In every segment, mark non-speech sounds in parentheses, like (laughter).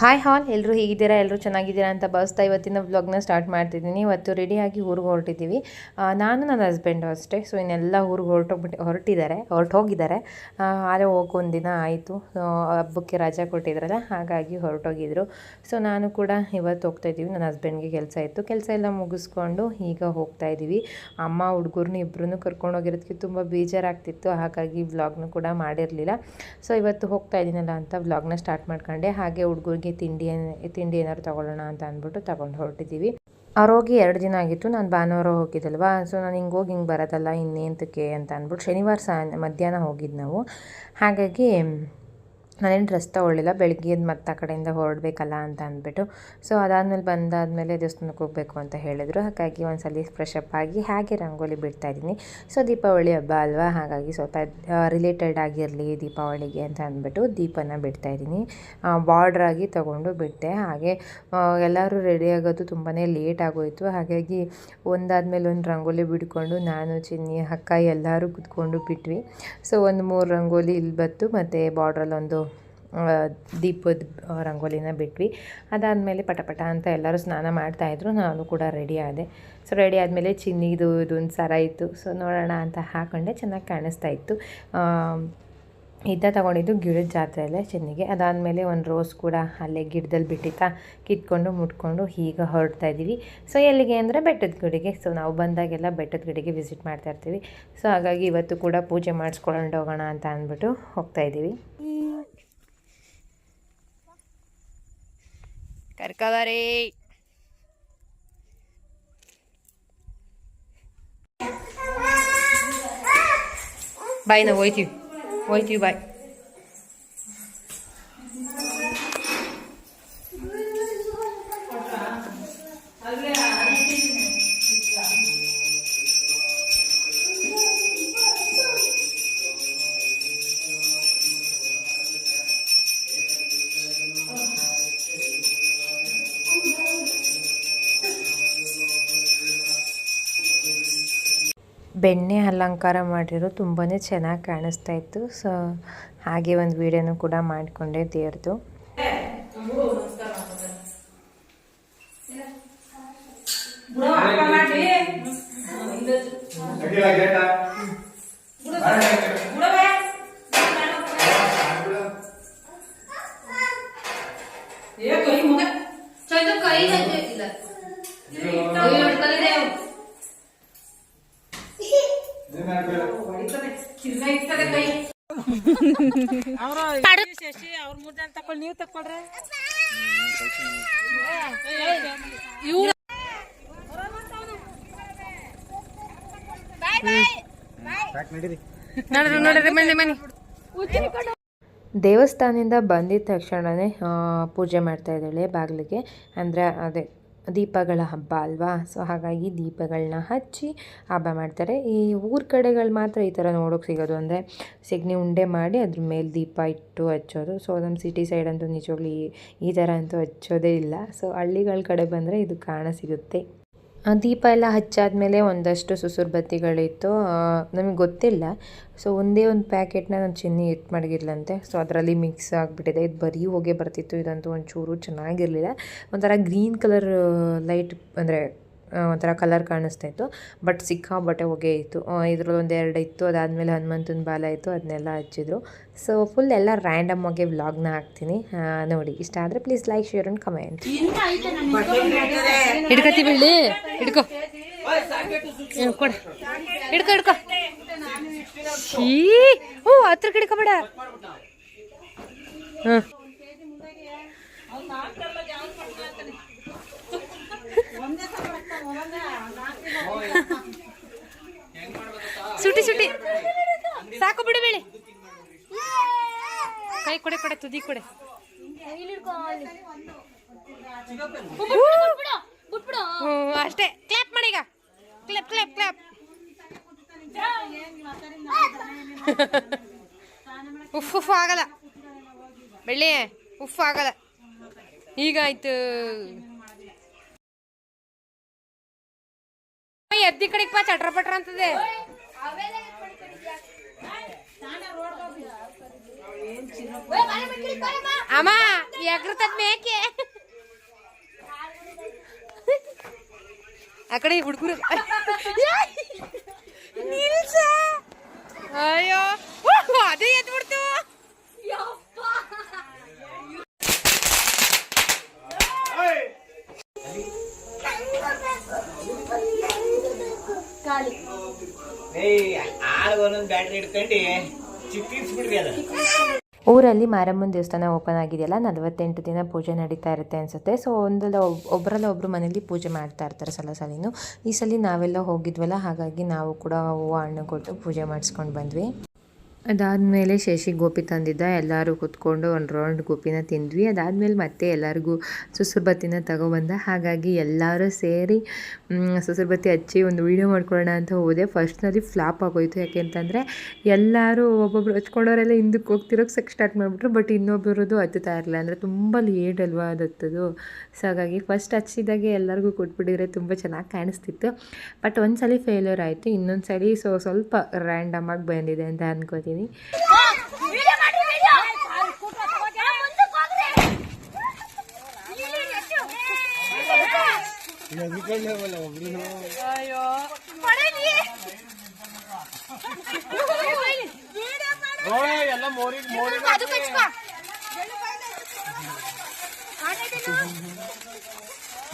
Hi ಹಾಲ್ ಎಲ್ಲರೂ ಹೇಗಿದ್ದೀರಾ? ಎಲ್ಲರೂ ಚೆನ್ನಾಗಿದ್ದೀರಾ ಅಂತ ಭಾವಿಸ್ತಾ ಇವತ್ತಿನ ವ್ಲಾಗ್ನ ಸ್ಟಾರ್ಟ್ ಮಾಡ್ತಿದ್ದೀನಿ. ಇವತ್ತು ರೆಡಿಯಾಗಿ ಊರಿಗೆ ಹೊರಟಿದ್ದೀವಿ. ನಾನು ನನ್ನ ಹಸ್ಬೆಂಡು ಅಷ್ಟೇ. ಸೊ ಇನ್ನೆಲ್ಲ ಊರಿಗೆ ಹೊರಟೋಗ್ಬಿಟ್ಟು ಹೊರಟಿದ್ದಾರೆ ಹೊರಟು ಹೋಗಿದ್ದಾರೆ ಆದರೆ ಹೋಗಿ ದಿನ ಆಯಿತು. ಹಬ್ಬಕ್ಕೆ ರಜಾ ಕೊಟ್ಟಿದ್ರಲ್ಲ, ಹಾಗಾಗಿ ಹೊರಟೋಗಿದ್ರು. ಸೊ ನಾನು ಕೂಡ ಇವತ್ತು ಹೋಗ್ತಾ ಇದ್ದೀವಿ ನನ್ನ ಹಸ್ಬೆಂಡ್ಗೆ ಕೆಲಸ ಇತ್ತು. ಕೆಲಸ ಎಲ್ಲ ಮುಗಿಸ್ಕೊಂಡು ಈಗ ಹೋಗ್ತಾ ಇದ್ದೀವಿ. ಅಮ್ಮ ಹುಡುಗರನ್ನ ಇಬ್ಬರನ್ನು ಕರ್ಕೊಂಡು ಹೋಗಿರೋದಕ್ಕೆ ತುಂಬ ಬೇಜಾರಾಗ್ತಿತ್ತು. ಹಾಗಾಗಿ ವ್ಲಾಗ್ನು ಕೂಡ ಮಾಡಿರಲಿಲ್ಲ. ಸೊ ಇವತ್ತು ಹೋಗ್ತಾ ಇದ್ದೀನಲ್ಲ ಅಂತ ವ್ಲಾಗ್ನ ಸ್ಟಾರ್ಟ್ ಮಾಡ್ಕೊಂಡೆ. ಹಾಗೆ ಹುಡುಗರಿಗೆ ತಿಂಡಿ ತಿಂಡಿ ಏನಾದ್ರು ತಗೊಳ್ಳೋಣ ಅಂತ ಅಂದ್ಬಿಟ್ಟು ತಗೊಂಡು ಹೊರಟಿದ್ದೀವಿ. ಅವ್ರು ಎರಡು ದಿನ ಆಗಿತ್ತು, ನಾನು ಭಾನುವಾರ ಹೋಗಿದ್ದಲ್ವಾ? ಸೊ ನಾನು ಹಿಂಗೆ ಹೋಗಿ ಹಿಂಗೆ ಬರೋದಲ್ಲ ಇನ್ನೇಂತಕ್ಕೆ ಅಂತ ಅಂದ್ಬಿಟ್ಟು ಶನಿವಾರ ಸಾ, ಮಧ್ಯಾಹ್ನ ಹೋಗಿದ್ದು ನಾವು. ಹಾಗಾಗಿ ನಾನೇನು ಡ್ರೆಸ್ ತೊಗೊಳ್ಳಿಲ್ಲ ಬೆಳಗ್ಗೆ ಮತ್ತೆ ಆ ಕಡೆಯಿಂದ ಹೊರಡಬೇಕಲ್ಲ ಅಂತ ಅಂದ್ಬಿಟ್ಟು. ಸೊ ಅದಾದಮೇಲೆ ಬಂದಾದಮೇಲೆ ದೇವಸ್ಥಾನಕ್ಕೆ ಹೋಗಬೇಕು ಅಂತ ಹೇಳಿದರು. ಹಾಗಾಗಿ ಒಂದ್ಸಲ ಫ್ರೆಶ್ ಅಪ್ ಆಗಿ ಹಾಗೆ ರಂಗೋಲಿ ಬಿಡ್ತಾ ಇದ್ದೀನಿ. ಸೊ ದೀಪಾವಳಿ ಹಬ್ಬ ಅಲ್ವಾ? ಹಾಗಾಗಿ ಸ್ವಲ್ಪ ರಿಲೇಟೆಡ್ ಆಗಿರಲಿ ದೀಪಾವಳಿಗೆ ಅಂತ ಅಂದ್ಬಿಟ್ಟು ದೀಪನ ಬಿಡ್ತಾ ಇದ್ದೀನಿ. ಬಾರ್ಡ್ರ್ ಆಗಿ ತಗೊಂಡು ಬಿಟ್ಟೆ. ಹಾಗೆ ಎಲ್ಲರೂ ರೆಡಿ ಆಗೋದು ತುಂಬಾ ಲೇಟ್ ಆಗೋಯಿತು. ಹಾಗಾಗಿ ಒಂದಾದಮೇಲೆ ಒಂದು ರಂಗೋಲಿ ಬಿಡ್ಕೊಂಡು ನಾನು, ಚಿನ್ನಿ, ಅಕ್ಕ ಎಲ್ಲರೂ ಕುತ್ಕೊಂಡು ಬಿಟ್ವಿ. ಸೊ ಒಂದು ಮೂರು ರಂಗೋಲಿ ಇಲ್ಲಿ ಬತ್ತು ಮತ್ತು ಬಾರ್ಡ್ರಲ್ಲಿ ಒಂದು ದೀಪದ ರಂಗೋಲಿನ ಬಿಟ್ವಿ. ಅದಾದಮೇಲೆ ಪಟ ಪಟ ಅಂತ ಎಲ್ಲರೂ ಸ್ನಾನ ಮಾಡ್ತಾಯಿದ್ರು ನಾನು ಕೂಡ ರೆಡಿ ಆದೆ. ಸೊ ರೆಡಿ ಆದಮೇಲೆ ಚಿನ್ನಿದು, ಇದೊಂದು ಸರ ಇತ್ತು. ಸೊ ನೋಡೋಣ ಅಂತ ಹಾಕೊಂಡೆ. ಚೆನ್ನಾಗಿ ಕಾಣಿಸ್ತಾ ಇತ್ತು. ಇದ್ದ ತಗೊಂಡಿದ್ದು ಗಿಡದ ಜಾತ್ರೆಯಲ್ಲೇ ಚೆನ್ನಿಗೆ. ಅದಾದಮೇಲೆ ಒಂದು ರೋಸ್ ಕೂಡ ಅಲ್ಲೇ ಗಿಡದಲ್ಲಿ ಬಿಟ್ಟಿತ್ತಾ, ಕಿತ್ಕೊಂಡು ಮುಟ್ಕೊಂಡು ಈಗ ಹೊರಡ್ತಾ ಇದ್ದೀವಿ ಸೊ ಎಲ್ಲಿಗೆ ಅಂದರೆ ಬೆಟ್ಟದ ಗುಡಿಗೆ. ಸೊ ನಾವು ಬಂದಾಗೆಲ್ಲ ಬೆಟ್ಟದ ಗುಡಿಗೆ ವಿಸಿಟ್ ಮಾಡ್ತಾ ಇರ್ತೀವಿ. ಸೊ ಹಾಗಾಗಿ ಇವತ್ತು ಕೂಡ ಪೂಜೆ ಮಾಡಿಸ್ಕೊಂಡು ಹೋಗೋಣ ಅಂತ ಅಂದ್ಬಿಟ್ಟು ಹೋಗ್ತಾ ಇದ್ದೀವಿ കർക്കവരേ Bye now, wait you. Wait you, bye. ಬೆಣ್ಣೆ ಅಲಂಕಾರ ಮಾಡಿರೋ ತುಂಬಾ ಚೆನ್ನಾಗಿ ಕಾಣಿಸ್ತಾ ಇತ್ತು. ಸೊ ಹಾಗೆ ಒಂದು ವಿಡಿಯೋನು ಕೂಡ ಮಾಡಿಕೊಂಡೆ ದೇವ್ರದ್ದು ಅವ್ರ ಮೂರ್ ಜನ ತಕೊಳ್ಳಿ ನೀವು ತಕೊಳ್ರಿ ನೋಡ್ರಿ ನೋಡ್ರಿ ಮನೆ ಮನೆ ದೇವಸ್ಥಾನದಿಂದ ಬಂದಿದ ತಕ್ಷಣವೇ ಪೂಜೆ ಮಾಡ್ತಾ ಇದ್ದಾಳೆ ಬಾಗಿಲಿಗೆ. ಅಂದರೆ ಅದೇ ದೀಪಗಳ ಹಬ್ಬ ಅಲ್ವಾ? ಸೊ ಹಾಗಾಗಿ ದೀಪಗಳನ್ನ ಹಚ್ಚಿ ಹಬ್ಬ ಮಾಡ್ತಾರೆ. ಈ ಊರ ಕಡೆಗಳು ಮಾತ್ರ ಈ ಥರ ನೋಡೋಕೆ ಸಿಗೋದು ಅಂದರೆ ಸೆಗಣಿ ಉಂಡೆ ಮಾಡಿ ಅದ್ರ ಮೇಲೆ ದೀಪ ಇಟ್ಟು ಹಚ್ಚೋದು. ಸೊ ನಮ್ಮ ಸಿಟಿ ಸೈಡ್ ಅಂತೂ ನಿಜವಾಗ್ಲೂ ಈ ಥರ ಅಂತೂ ಹಚ್ಚೋದೇ ಇಲ್ಲ. ಸೊ ಹಳ್ಳಿಗಳ ಕಡೆ ಬಂದರೆ ಇದು ಕಾಣ ಸಿಗುತ್ತೆ. ದೀಪ ಎಲ್ಲ ಹಚ್ಚಾದಮೇಲೆ ಒಂದಷ್ಟು ಸುಸುರು ಬತ್ತಿಗಳಿತ್ತು ನಮಗೆ ಗೊತ್ತಿಲ್ಲ. ಸೊ ಒಂದೇ ಒಂದು ಪ್ಯಾಕೆಟ್ನ ನಾನು ಚಿನ್ನಿ ಎತ್ ಮಾಡಿರ್ಲಂತೆ ಸೊ ಅದರಲ್ಲಿ ಮಿಕ್ಸ್ ಆಗಿಬಿಟ್ಟಿದೆ. ಇದು ಬರೀ ಹೋಗೇ ಬರ್ತಿತ್ತು. ಇದಂತೂ ಒಂಚೂರು ಚೆನ್ನಾಗಿರಲಿಲ್ಲ. ಒಂಥರ ಗ್ರೀನ್ ಕಲರ್, ಲೈಟ್, ಅಂದರೆ ಒಂಥರ ಕಲರ್ ಕಾಣಿಸ್ತಾ ಇತ್ತು. ಬಟ್ ಸಿಕ್ಕಾಬಟ್ಟೆ ಹೊಗೆ ಇತ್ತು. ಇದ್ರಲ್ಲಿ ಒಂದು ಎರಡು ಇತ್ತು, ಅದಾದಮೇಲೆ ಹನುಮಂತನ ಬಾಲ ಇತ್ತು ಅದನ್ನೆಲ್ಲ ಹಚ್ಚಿದ್ರು. ಸೊ ಫುಲ್ ಎಲ್ಲ ರ್ಯಾಂಡಮ್ ಆಗಿ ವ್ಲಾಗ್ನ ಹಾಕ್ತೀನಿ. ನೋಡಿ, ಇಷ್ಟ ಆದರೆ please like share and comment ಹಿಡ್ಕತಿ ಬಿಡ್ಲಿ ಹಿಡ್ಕೊ. ಕೊಡ. ಹಿಡ್ಕೊ ಹಿಡ್ಕೊ. ಈ ಹ್ಞೂ ಹತ್ರ ಹಿಡ್ಕೊಬೇಡ ಹಾಂ ಸುಟಿ ಸುಟಿ ಸಾಕು ಬಿಡು ಬೇಳೆ ಕೈ ಕೊಡೆ ಕೊಡೆ. ತುದಿ ಕೊಡೆ ಅಷ್ಟೇ. ಕ್ಲಾಪ್ ಮಾಡೀಗ ಕ್ಲಾಪ್ ಕ್ಲಾಪ್ ಕ್ಲಾಪ್ ಉಫ್ ಉಫ್ ಆಗಲ್ಲ. ಬೆಳ್ಳಿ ಉಫ್ ಆಗಲ್ಲ. ಈಗ ಆಯ್ತು. ಎದ್ದಿ ಕಡೆಗೆ ಪಾ ಚಟ್ರ ಪಟ್ರ ಅಂತದೆ. ಅಮ್ಮ ಎಗ್ರತದ್ ಮೇಕೆ ಆ ಕಡೆ ಹುಡುಗರು ನಿಲ್ಸ ಅಯ್ಯೋ ಓಹ್, ಅದೇ ಎದ್ಬಿಡ್ತು ಏಯ್ ಆಳ್ ಒಂದೊಂದು ಬ್ಯಾಟ್ರಿ ಇಟ್ಕೊಂಡು ಚಿಕ್ಕಿಸ್ಬಿಡ್ರಿ ಅದ ಊರಲ್ಲಿ ಮಾರಮ್ಮನ ದೇವಸ್ಥಾನ ಓಪನ್ ಆಗಿದೆಯಲ್ಲ ನಲವತ್ತೆಂಟು ದಿನ ಪೂಜೆ ನಡೀತಾ ಇರುತ್ತೆ ಅನಿಸುತ್ತೆ. ಸೊ ಒಂದಲ್ಲ ಒಬ್- ಒಬ್ಬರಲ್ಲ ಒಬ್ಬರು ಮನೇಲಿ ಪೂಜೆ ಮಾಡ್ತಾ ಇರ್ತಾರೆ ಸಲ ಸಲಿನೂ ಈ ಸಲ ನಾವೆಲ್ಲ ಹೋಗಿದ್ವಲ್ಲ, ಹಾಗಾಗಿ ನಾವು ಕೂಡ ಹೂವು ಹಣ್ಣು ಕೊಟ್ಟು ಪೂಜೆ ಮಾಡಿಸ್ಕೊಂಡು ಬಂದ್ವಿ. ಅದಾದಮೇಲೆ ಶಶಿ ಗೋಪಿ ತಂದಿದ್ದ, ಎಲ್ಲರೂ ಕೂತ್ಕೊಂಡು ಒಂದು ರೌಂಡ್ ಗೋಪಿನ ತಿಂದ್ವಿ. ಅದಾದಮೇಲೆ ಮತ್ತೆ ಎಲ್ಲರಿಗೂ ಸುಸುರು ಬತ್ತಿನ ತಗೊಬಂದ. ಹಾಗಾಗಿ ಎಲ್ಲರೂ ಸೇರಿ ಸುಸುರ್ಬತ್ತಿ ಸುಸುರು ಬತ್ತಿ ಹಚ್ಚಿ ಒಂದು ವೀಡಿಯೋ ಮಾಡ್ಕೊಳ್ಳೋಣ ಅಂತ ಹೋದೆ. ಫಸ್ಟ್ನಲ್ಲಿ ಫ್ಲಾಪ್ ಆಗೋಯ್ತು. ಯಾಕೆಂತಂದರೆ ಎಲ್ಲರೂ ಒಬ್ಬೊಬ್ರು ಹಚ್ಕೊಂಡವರೆಲ್ಲ ಹಿಂದಕ್ಕೆ ಹೋಗ್ತಿರೋಕೆ ಸೆಕ್ ಸ್ಟಾರ್ಟ್ ಮಾಡಿಬಿಟ್ರು. ಬಟ್ ಇನ್ನೊಬ್ಬರದು ಹತ್ತುತ್ತಾ ಇರಲಿಲ್ಲ. ಅಂದರೆ ತುಂಬ ಲೇಟ್ ಅಲ್ವಾ ಅದು ಸೊ ಹಾಗಾಗಿ ಫಸ್ಟ್ ಹಚ್ಚಿದಾಗೆ ಎಲ್ಲರಿಗೂ ಕೊಟ್ಬಿಟ್ಟಿದ್ರೆ ತುಂಬ ಚೆನ್ನಾಗಿ ಕಾಣಿಸ್ತಿತ್ತು. ಬಟ್ ಒಂದು ಸಲ ಫೇಲ್ಯೂರ್ ಆಯಿತು. ಇನ್ನೊಂದು ಸಲ ಸೊ ಸ್ವಲ್ಪ ರ್ಯಾಂಡಮ್ ಆಗಿ ಬಂದಿದೆ ಅಂತ ಅನ್ಕೋತೀನಿ. ಎಲ್ಲ ಮೋರಿ ಮೋರಿ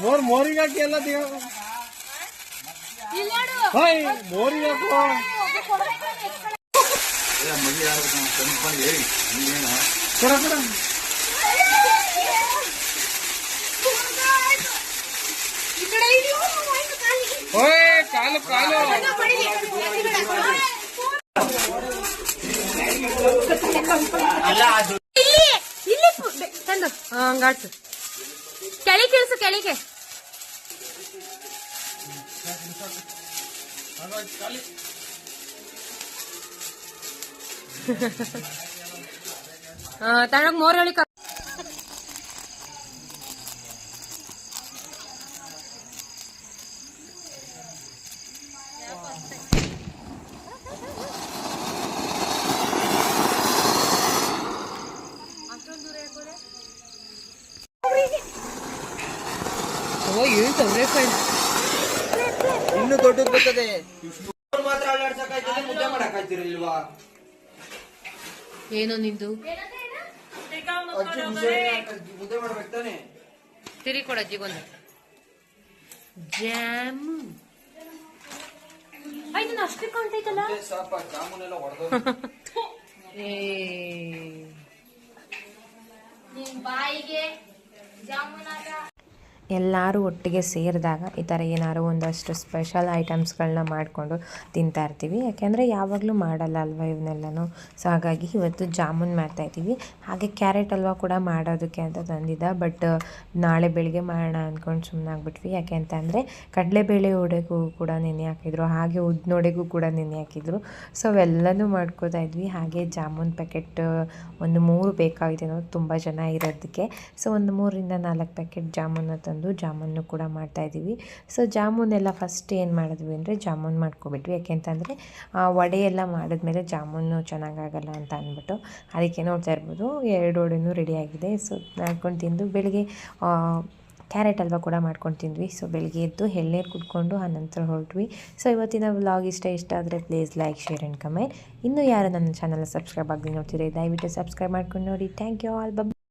ಮೋರ್ ಮೋರಿಗೆ ಹಾಕಿ ಎಲ್ಲ ದೇವ ಹಾಯ್ ಮೋರಿಗೆ ಹಾಕು ಕೊಡ ಕೊಡ ಓಯ್ ಕಾಲು ಕಾಲು ಅಲ್ಲ ಅದು ಇಲ್ಲಿ ಇಲ್ಲಿ ಪು- ಬೆ- ತಂದು ಹಂಗಾಟು ಕೆಳಗೆ ಇಳಿಸು ಕೆಳಗೆ ತಳಗ್ ಮೋರ್ ಹೇಳಿ ಇನ್ನು ದೊಡ್ಡದು ಬರ್ತದೆ. ಮಾತ್ರ ಅಲ್ಲಾಡ್ಸಕ್ಕಾಯ್ತದೆ ಮುದ್ದೆ ಮಾಡಕ್ಕಾಯ್ತಿರಲಿಲ್ವಾ? ಏನೋ ನಿಂದು? ಮುದ್ದೆ ಮಾಡ್ಬೇಕು ತಾನೆ? ತಿರಿ ಕೊಡ ಅಜ್ಜಿಗೊಂದು ಜಾಮ್. ಆಯ್ತು ನಾನು ಅಷ್ಟೇ ಕಾಣ್ತೈತಲ್ಲ? ಸಾಪ (laughs) ಬಾಯಿಗೆ ಏ ಎಲ್ಲರೂ ಒಟ್ಟಿಗೆ ಸೇರಿದಾಗ ಈ ಥರ ಏನಾದ್ರು ಒಂದಷ್ಟು ಸ್ಪೆಷಲ್ ಐಟಮ್ಸ್ಗಳನ್ನ ಮಾಡಿಕೊಂಡು ತಿಂತಾ ಇರ್ತೀವಿ. ಯಾಕೆಂದರೆ ಯಾವಾಗಲೂ ಮಾಡಲ್ಲ ಅಲ್ವಾ ಇವನ್ನೆಲ್ಲನೂ? ಸೊ ಹಾಗಾಗಿ ಇವತ್ತು ಜಾಮೂನ್ ಮಾಡ್ತಾಯಿದ್ದೀವಿ ಹಾಗೆ ಕ್ಯಾರೆಟ್ ಹಲ್ವಾ ಕೂಡ ಮಾಡೋದಕ್ಕೆ ಅಂತ ತಂದಿದ್ದ. ಬಟ್ ನಾಳೆ ಬೆಳಿಗ್ಗೆ ಮಾಡೋಣ ಅಂದ್ಕೊಂಡು ಸುಮ್ಮನಾಗ್ಬಿಟ್ವಿ ಯಾಕೆ ಅಂತ ಅಂದರೆ, ಕಡಲೆಬೇಳೆ ವಡೆಗೂ ಕೂಡ ನೆನೆ ಹಾಕಿದ್ರು. ಹಾಗೆ ಉದ್ನೊಡೆಗೂ ಕೂಡ ನೆನೆ ಹಾಕಿದ್ರು. ಸೊ ಅವೆಲ್ಲನೂ ಮಾಡ್ಕೋತಾ ಇದ್ವಿ. ಹಾಗೆ ಜಾಮೂನ್ ಪ್ಯಾಕೆಟ್ ಒಂದು ಮೂರು ಬೇಕಾಗಿದೆ ನಾವು ತುಂಬ ಜನ ಇರೋದಕ್ಕೆ. ಸೊ ಒಂದು ಮೂರಿಂದ ನಾಲ್ಕು ಪ್ಯಾಕೆಟ್ ಜಾಮೂನ್ ತಂದು ಜಾಮೂನು ಕೂಡ ಮಾಡ್ತಾಯಿದ್ದೀವಿ ಸೊ ಜಾಮೂನೆಲ್ಲ ಫಸ್ಟ್ ಏನು ಮಾಡಿದ್ವಿ ಅಂದರೆ ಜಾಮೂನ್ ಮಾಡ್ಕೊಬಿಟ್ವಿ. ಯಾಕೆಂತಂದರೆ ವಡೆ ಎಲ್ಲ ಮಾಡಿದ್ಮೇಲೆ ಜಾಮೂನು ಚೆನ್ನಾಗಾಗಲ್ಲ ಅಂತ ಅಂದ್ಬಿಟ್ಟು ಅದಕ್ಕೆ ನೋಡ್ತಾ ಇರ್ಬೋದು, ಎರಡು ವಡೆನೂ ರೆಡಿಯಾಗಿದೆ ಸೊ ಮಾಡ್ಕೊಂಡು ತಿಂದು ಬೆಳಿಗ್ಗೆ ಕ್ಯಾರೆಟ್ ಹಲ್ವಾ ಕೂಡ ಮಾಡ್ಕೊಂಡು ತಿಂದ್ವಿ. ಸೊ ಬೆಳಿಗ್ಗೆ ಎದ್ದು ಎಳ್ನೀರು ಕುಡ್ಕೊಂಡು ಆನಂತರ ಹೊರಟ್ವಿ. ಸೊ ಇವತ್ತಿನ ವ್ಲಾಗ್ ಇಷ್ಟ ಇಷ್ಟ ಆದರೆ please like share and comment ಇನ್ನೂ ಯಾರು ನನ್ನ ಚಾನಲ್ ಸಬ್ಸ್ಕ್ರೈಬ್ ಆಗಿ ನೋಡ್ತೀರಿ ದಯವಿಟ್ಟು ಸಬ್ಸ್ಕ್ರೈಬ್ ಮಾಡ್ಕೊಂಡು ನೋಡಿ. Thank you all ಬಬ್